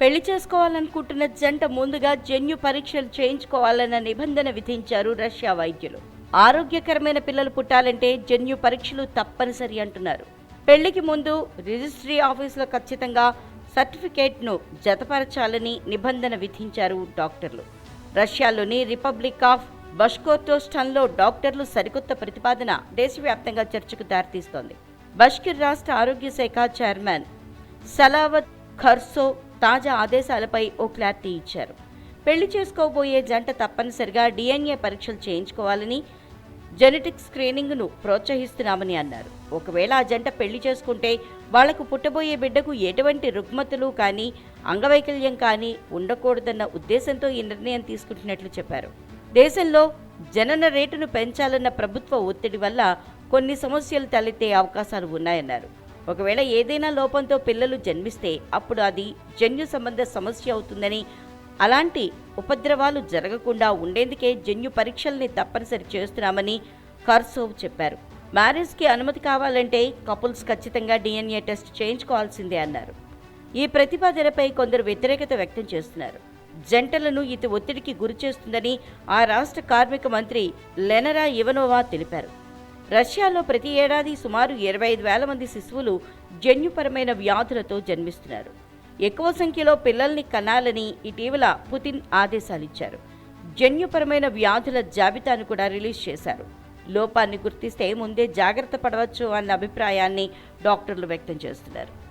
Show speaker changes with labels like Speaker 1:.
Speaker 1: పెళ్ళి చేసుకోవాలనుకుంటున్న జంట ముందుగా జన్యు పరీక్షలు చేయించుకోవాలన్న నిబంధన విధించారు రష్యా వైద్యులు. ఆరోగ్యకరమైన పిల్లలు పుట్టాలంటే జన్యు పరీక్షలు తప్పనిసరి అంటున్నారు. పెళ్ళికి ముందు రిజిస్ట్రీ ఆఫీసులో ఖచ్చితంగా సర్టిఫికేట్ను జతపరచాలని నిబంధన విధించారు డాక్టర్లు. రష్యాలోని రిపబ్లిక్ ఆఫ్ బష్కోర్టోస్టన్లో డాక్టర్లు సరికొత్త ప్రతిపాదన దేశవ్యాప్తంగా చర్చకు దారితీస్తోంది. బష్కిర్ రాష్ట్ర ఆరోగ్య శాఖ చైర్మన్ సలావత్ ఖర్సో తాజా ఆదేశాలపై ఓ క్లారిటీ ఇచ్చారు. పెళ్ళి చేసుకోబోయే జంట తప్పనిసరిగా డిఎన్ఏ పరీక్షలు చేయించుకోవాలని జెనెటిక్ స్క్రీనింగ్ను ప్రోత్సహిస్తున్నామని అన్నారు. ఒకవేళ ఆ జంట పెళ్ళి చేసుకుంటే వాళ్ళకు పుట్టబోయే బిడ్డకు ఎటువంటి రుగ్మతలు కానీ అంగవైకల్యం కానీ ఉండకూడదన్న ఉద్దేశంతో ఈ నిర్ణయం తీసుకుంటున్నట్లు చెప్పారు. దేశంలో జనన రేటును పెంచాలన్న ప్రభుత్వ ఒత్తిడి వల్ల కొన్ని సమస్యలు తలెత్తే అవకాశాలు ఉన్నాయన్నారు. ఒకవేళ ఏదైనా లోపంతో పిల్లలు జన్మిస్తే అప్పుడు అది జన్యు సంబంధ సమస్య అవుతుందని అలాంటి ఉపద్రవాలు జరగకుండా ఉండేందుకే జన్యు పరీక్షల్ని తప్పనిసరి చేస్తున్నామని కర్సోవ్ చెప్పారు. మ్యారేజ్కి అనుమతి కావాలంటే కపుల్స్ ఖచ్చితంగా డిఎన్ఏ టెస్ట్ చేయించుకోవాల్సిందే అన్నారు. ఈ ప్రతిపాదనపై కొందరు వ్యతిరేకత వ్యక్తం చేస్తున్నారు. జంటలను ఇది ఒత్తిడికి గురి చేస్తుందని ఆ రాష్ట్ర కార్మిక మంత్రి లెనరా ఇవనోవా తెలిపారు. రష్యాలో ప్రతి ఏడాది సుమారు ఇరవై ఐదు వేల మంది శిశువులు జన్యుపరమైన వ్యాధులతో జన్మిస్తున్నారు. ఎక్కువ సంఖ్యలో పిల్లల్ని కనాలని ఇటీవల పుతిన్ ఆదేశాలిచ్చారు. జన్యుపరమైన వ్యాధుల జాబితాను కూడా రిలీజ్ చేశారు. లోపాన్ని గుర్తిస్తే ముందే జాగ్రత్త పడవచ్చు అన్న అభిప్రాయాన్ని డాక్టర్లు వ్యక్తం చేస్తున్నారు.